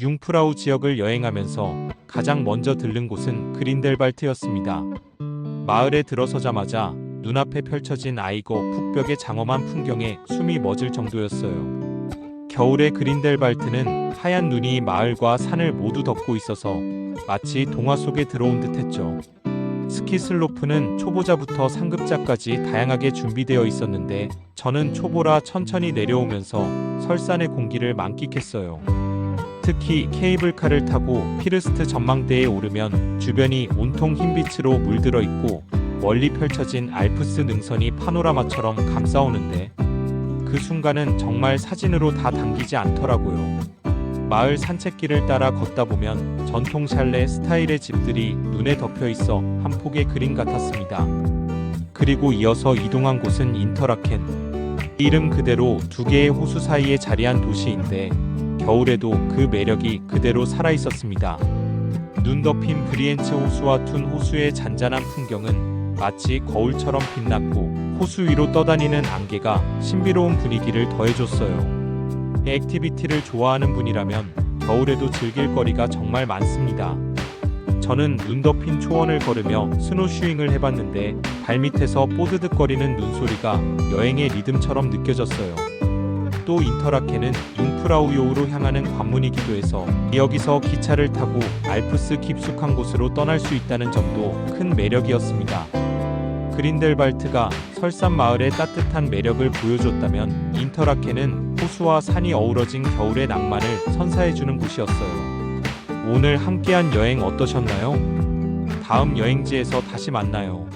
융프라우 지역을 여행하면서 가장 먼저 들른 곳은 그린델발트였습니다. 마을에 들어서자마자 눈앞에 펼쳐진 아이고 북벽의 장엄한 풍경에 숨이 멎을 정도였어요. 겨울의 그린델발트는 하얀 눈이 마을과 산을 모두 덮고 있어서 마치 동화 속에 들어온 듯했죠. 스키 슬로프는 초보자부터 상급자까지 다양하게 준비되어 있었는데 저는 초보라 천천히 내려오면서 설산의 공기를 만끽했어요. 특히 케이블카를 타고 피르스트 전망대에 오르면 주변이 온통 흰빛으로 물들어 있고 멀리 펼쳐진 알프스 능선이 파노라마처럼 감싸오는데 그 순간은 정말 사진으로 다 담기지 않더라고요. 마을 산책길을 따라 걷다 보면 전통 샬레 스타일의 집들이 눈에 덮여 있어 한 폭의 그림 같았습니다. 그리고 이어서 이동한 곳은 인터라켄. 이름 그대로 두 개의 호수 사이에 자리한 도시인데 겨울에도 그 매력이 그대로 살아 있었습니다. 눈 덮인 브리엔츠 호수와 툰 호수의 잔잔한 풍경은 마치 거울처럼 빛났고 호수 위로 떠다니는 안개가 신비로운 분위기를 더해줬어요. 액티비티를 좋아하는 분이라면 겨울에도 즐길 거리가 정말 많습니다. 저는 눈 덮인 초원을 걸으며 스노슈잉을 해봤는데 발밑에서 뽀드득거리는 눈소리가 여행의 리듬처럼 느껴졌어요. 또 인터라케는 융프라우요우로 향하는 관문이기도 해서 여기서 기차를 타고 알프스 깊숙한 곳으로 떠날 수 있다는 점도 큰 매력이었습니다. 그린델발트가 설산 마을의 따뜻한 매력을 보여줬다면 인터라케는 호수와 산이 어우러진 겨울의 낭만을 선사해주는 곳이었어요. 오늘 함께한 여행 어떠셨나요? 다음 여행지에서 다시 만나요.